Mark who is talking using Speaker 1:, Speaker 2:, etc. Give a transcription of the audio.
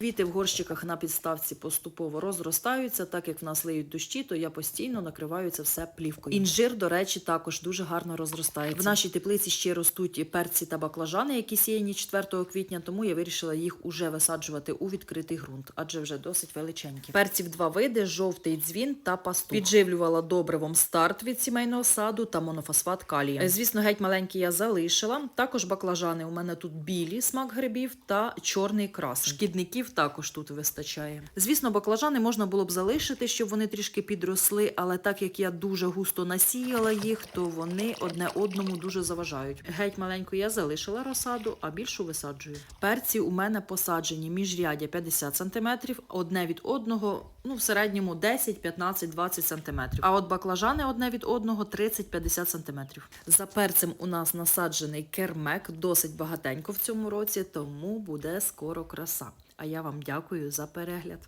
Speaker 1: Квіти в горщиках на підставці поступово розростаються, так як в нас лиють дощі, то я постійно накриваю це все плівкою. Інжир, до речі, також дуже гарно розростається. В нашій теплиці ще ростуть перці та баклажани, які сіяні 4 квітня, тому я вирішила їх уже висаджувати у відкритий ґрунт, адже вже досить величенькі. Перців два види: жовтий дзвін та пастух. Підживлювала добривом старт від сімейного саду та монофосфат калія. Е, Звісно, геть маленькі я залишила. Також баклажани у мене тут білі смак грибів та чорний крас. Шкідників також тут вистачає. Звісно, баклажани можна було б залишити, щоб вони трішки підросли, але так як я дуже густо насіяла їх, то вони одне одному дуже заважають. Геть маленьку я залишила розсаду, а більшу висаджую. Перці у мене посаджені міжрядя 50 см, одне від одного, ну в середньому 10, 15, 20 см. А от баклажани одне від одного 30-50 см. За перцем у нас насаджений кермек, досить багатенько в цьому році, тому буде скоро краса. А я вам дякую за перегляд.